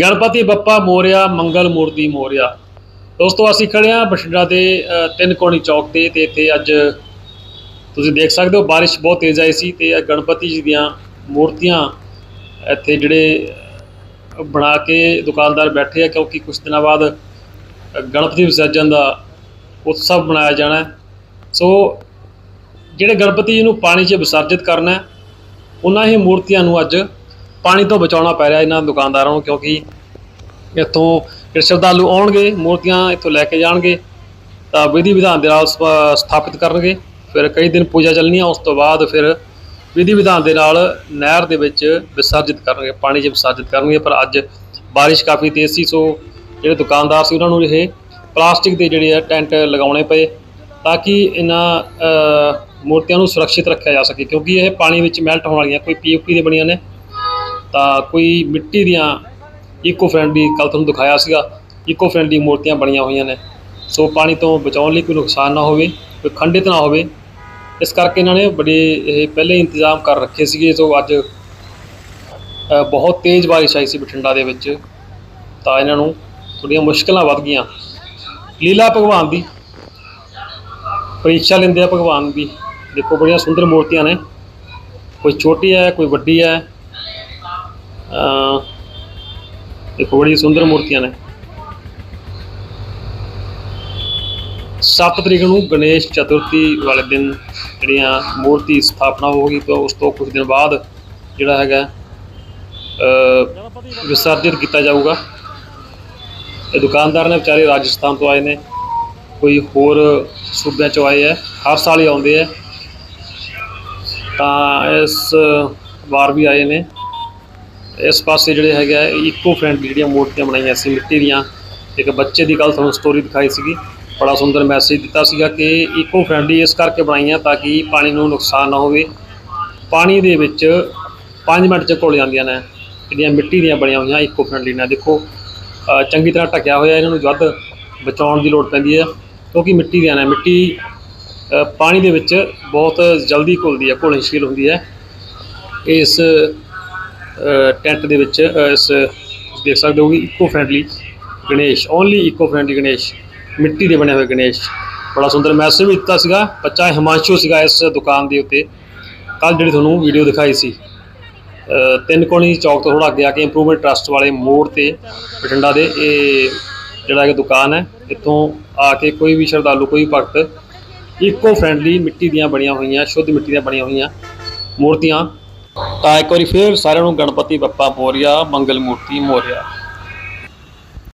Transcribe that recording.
ਗਣਪਤੀ ਬੱਪਾ ਮੋਰਿਆ, ਮੰਗਲ ਮੂਰਤੀ ਮੋਰਿਆ। ਦੋਸਤੋ, ਅਸੀਂ ਖੜੇ ਹਾਂ ਬਠਿੰਡਾ ਦੇ ਤਿੰਨ ਕੋਣੀ ਚੌਕ ਤੇ ਤੇ ਇੱਥੇ ਅੱਜ ਤੁਸੀਂ ਦੇਖ ਸਕਦੇ ਹੋ, ਬਾਰਿਸ਼ ਬਹੁਤ ਤੇਜ਼ ਆਈ ਸੀ ਤੇ ਇਹ ਗਣਪਤੀ ਜੀ ਦੀਆਂ ਮੂਰਤੀਆਂ ਇੱਥੇ ਜਿਹੜੇ ਬਣਾ ਕੇ ਦੁਕਾਨਦਾਰ ਬੈਠੇ ਆ, ਕਿਉਂਕਿ ਕੁਝ ਦਿਨਾਂ ਬਾਅਦ ਗਣਪਤੀ ਵਿਸਰਜਨ ਦਾ ਉਤਸਵ ਮਨਾਇਆ ਜਾਣਾ ਸੋ, ਜਿਹੜੇ ਗਣਪਤੀ ਜੀ ਨੂੰ ਪਾਣੀ 'ਚ ਵਿਸਰਜਿਤ ਕਰਨਾ ਉਹਨਾਂ ਹੀ ਮੂਰਤੀਆਂ ਨੂੰ ਅੱਜ ਪਾਣੀ ਤੋਂ ਬਚਾਉਣਾ ਪੈ ਰਿਹਾ ਇਹਨਾਂ ਦੁਕਾਨਦਾਰਾਂ ਨੂੰ ਕਿਉਂਕਿ ਇੱਥੋਂ ਜਿਹੜੇ ਸ਼ਰਧਾਲੂ ਆਉਣਗੇ, ਮੂਰਤੀਆਂ ਇੱਥੋਂ ਲੈ ਕੇ ਜਾਣਗੇ, ਤਾਂ ਵਿਧੀ ਵਿਧਾਨ ਦੇ ਨਾਲ ਸਥਾਪਿਤ ਕਰਨਗੇ। ਫਿਰ ਕਈ ਦਿਨ ਪੂਜਾ ਚੱਲਣੀ ਆ ਉਸ ਤੋਂ ਬਾਅਦ ਫਿਰ ਵਿਧੀ ਵਿਧਾਨ ਦੇ ਨਾਲ ਨਹਿਰ ਦੇ ਵਿੱਚ ਵਿਸਰਜਿਤ ਕਰਨਗੇ, ਪਾਣੀ 'ਚ ਵਿਸਰਜਿਤ ਕਰਨਗੇ। ਪਰ ਅੱਜ ਬਾਰਿਸ਼ ਕਾਫੀ ਤੇਜ਼ ਸੀ, ਸੋ ਜਿਹੜੇ ਦੁਕਾਨਦਾਰ ਸੀ ਉਹਨਾਂ ਨੂੰ ਇਹ ਪਲਾਸਟਿਕ ਦੇ ਜਿਹੜੇ ਆ ਟੈਂਟ ਲਗਾਉਣੇ ਪਏ ਤਾਂ ਕਿ ਇਹਨਾਂ ਮੂਰਤੀਆਂ ਨੂੰ ਸੁਰੱਖਿਅਤ ਰੱਖਿਆ ਜਾ ਸਕੇ। ਕਿਉਂਕਿ ਇਹ ਪਾਣੀ ਵਿੱਚ ਮੈਲਟ ਹੋਣ ਵਾਲੀਆਂ ਕੋਈ ਪੀਓਪੀ ਦੇ ਬਣੀਆਂ ਨੇ। ਤਾਂ ਕੋਈ ਮਿੱਟੀ ਦੀਆਂ ਇਕੋ ਫ੍ਰੈਂਡਲੀ ਕੱਲ੍ਹ ਤੁਹਾਨੂੰ ਦਿਖਾਇਆ ਸੀਗਾ ਇਕੋ ਫ੍ਰੈਂਡਲੀ ਮੂਰਤੀਆਂ ਬਣੀਆਂ ਹੋਈਆਂ ਨੇ। ਸੋ ਪਾਣੀ ਤੋਂ ਬਚਾਉਣ ਲਈ ਕੋਈ ਨੁਕਸਾਨ ਨਾ ਹੋਵੇ, ਕੋਈ ਖੰਡਿਤ ਨਾ ਹੋਵੇ। ਇਸ ਕਰਕੇ ਇਹਨਾਂ ਨੇ ਬੜੇ ਇਹ ਪਹਿਲੇ ਇੰਤਜ਼ਾਮ ਕਰ ਰੱਖੇ ਸੀਗੇ। ਸੋ ਅੱਜ ਬਹੁਤ ਤੇਜ਼ ਬਾਰਿਸ਼ ਆਈ ਸੀ ਬਠਿੰਡਾ ਦੇ ਵਿੱਚ। ਤਾਂ ਇਹਨਾਂ ਨੂੰ ਥੋੜ੍ਹੀਆਂ ਮੁਸ਼ਕਲਾਂ ਵੱਧ ਗਈਆਂ। ਲੀਲਾ ਭਗਵਾਨ ਦੀ, ਪ੍ਰੀਖਿਆ ਲੈਂਦੇ ਆ ਭਗਵਾਨ ਦੀ। ਦੇਖੋ ਬੜੀਆਂ ਸੁੰਦਰ ਮੂਰਤੀਆਂ ਨੇ। ਕੋਈ ਛੋਟੀ ਹੈ, ਕੋਈ ਵੱਡੀ ਹੈ। ਦੇਖੋ ਬੜੀ ਸੁੰਦਰ ਮੂਰਤੀਆਂ ਨੇ। 7 ਤਰੀਕ ਨੂੰ ਗਣੇਸ਼ ਚਤੁਰਥੀ ਵਾਲੇ ਦਿਨ ਜਿਹੜੀਆਂ ਮੂਰਤੀ ਸਥਾਪਨਾ ਹੋਗੀ ਤਾਂ ਉਸ ਤੋਂ ਕੁਝ ਦਿਨ ਬਾਅਦ ਜਿਹੜਾ ਹੈਗਾ ਵਿਸਰਜਿਤ ਕੀਤਾ ਜਾਊਗਾ। ਇਹ ਦੁਕਾਨਦਾਰ ਨੇ ਵਿਚਾਰੇ ਰਾਜਸਥਾਨ ਤੋਂ ਆਏ ਨੇ। ਕੋਈ ਹੋਰ ਸੂਬਿਆਂ ਚੋਂ ਆਏ ਆ ਹਰ ਸਾਲ ਹੀ ਆਉਂਦੇ ਆ ਤਾਂ ਇਸ ਵਾਰ ਵੀ ਆਏ ਨੇ। ਇਸ ਪਾਸੇ ਜਿਹੜੇ ਹੈਗੇ ਆ ਇਕੋ ਫ੍ਰੈਂਡਲੀ ਜਿਹੜੀਆਂ ਮੂਰਤੀਆਂ ਬਣਾਈਆਂ ਸੀ ਮਿੱਟੀ ਦੀਆਂ। ਇੱਕ ਬੱਚੇ ਦੀ ਕੱਲ ਤੁਹਾਨੂੰ ਸਟੋਰੀ ਦਿਖਾਈ ਸੀਗੀ। ਬੜਾ ਸੁੰਦਰ ਮੈਸੇਜ ਦਿੱਤਾ ਸੀਗਾ ਕਿ ਇਕੋ ਫ੍ਰੈਂਡਲੀ ਇਸ ਕਰਕੇ ਬਣਾਈਆਂ ਤਾਂ ਕਿ ਪਾਣੀ ਨੂੰ ਨੁਕਸਾਨ ਨਾ ਹੋਵੇ। ਪਾਣੀ ਦੇ ਵਿੱਚ 5 ਮਿੰਟ ਚ ਘੁਲ ਜਾਂਦੀਆਂ ਨੇ। ਜਿਹੜੀਆਂ ਮਿੱਟੀ ਦੀਆਂ ਬਣੀਆਂ ਹੋਈਆਂ, ਇਕੋ ਫ੍ਰੈਂਡਲੀ ਨੇ ਦੇਖੋ ਚੰਗੀ ਤਰ੍ਹਾਂ ਢੱਕਿਆ ਹੋਇਆ, ਇਹਨਾਂ ਨੂੰ ਜਦ ਬਚਾਉਣ ਦੀ ਲੋੜ ਪੈਂਦੀ ਹੈ, ਕਿਉਂਕਿ ਮਿੱਟੀ ਦੀਆਂ ਨੇ। ਮਿੱਟੀ ਪਾਣੀ ਦੇ ਵਿੱਚ ਬਹੁਤ ਜਲਦੀ ਘੁਲਦੀ ਹੈ, ਘੁਲਣਸ਼ੀਲ ਹੁੰਦੀ ਹੈ। ਇਸ ਟੈਂਟ ਦੇ ਵਿੱਚ ਇਸ ਤੁਸੀਂ ਦੇਖ ਸਕਦੇ ਹੋ ਕਿ eco friendly Ganesh only eco friendly Ganesh, ਮਿੱਟੀ ਦੇ ਬਣੇ ਹੋਏ ਗਣੇਸ਼, ਬੜਾ ਸੁੰਦਰ ਮੈਸੇਜ ਵੀ ਦਿੱਤਾ ਸੀਗਾ, ਬੱਚਾ ਹਿਮਾਂਸ਼ੂ ਸੀਗਾ ਇਸ ਦੁਕਾਨ ਦੇ ਉੱਤੇ। ਕੱਲ ਜਿਹੜੀ ਤੁਹਾਨੂੰ ਵੀਡੀਓ ਦਿਖਾਈ ਸੀ ਤਿੰਨ ਕੋਣੀ ਚੌਕ ਤੋਂ ਥੋੜਾ ਅੱਗੇ ਆ ਕੇ ਇੰਪਰੂਵਮੈਂਟ ਟਰਸਟ ਵਾਲੇ ਮੋੜ ਤੇ ਬਠਿੰਡਾ ਦੇ ਇਹ ਜਿਹੜਾ ਕਿ ਦੁਕਾਨ ਹੈ, ਇੱਥੋਂ ਆ ਕੇ ਕੋਈ ਵੀ ਸ਼ਰਧਾਲੂ, ਕੋਈ ਭਗਤ ਇਕੋ ਫ੍ਰੈਂਡਲੀ ਮਿੱਟੀ ਦੀਆਂ ਬਣੀਆਂ ਹੋਈਆਂ, ਸ਼ੁੱਧ ਮਿੱਟੀ ਦੀਆਂ ਬਣੀਆਂ ਹੋਈਆਂ ਮੂਰਤੀਆਂ ਤਾਂ ਇੱਕ ਵਾਰੀ ਫੇਰ ਸਾਰਿਆਂ ਨੂੰ ਗਣਪਤੀ ਬੱਪਾ ਮੋਰੀਆ ਮੰਗਲ ਮੂਰਤੀ ਮੋਰੀਆ।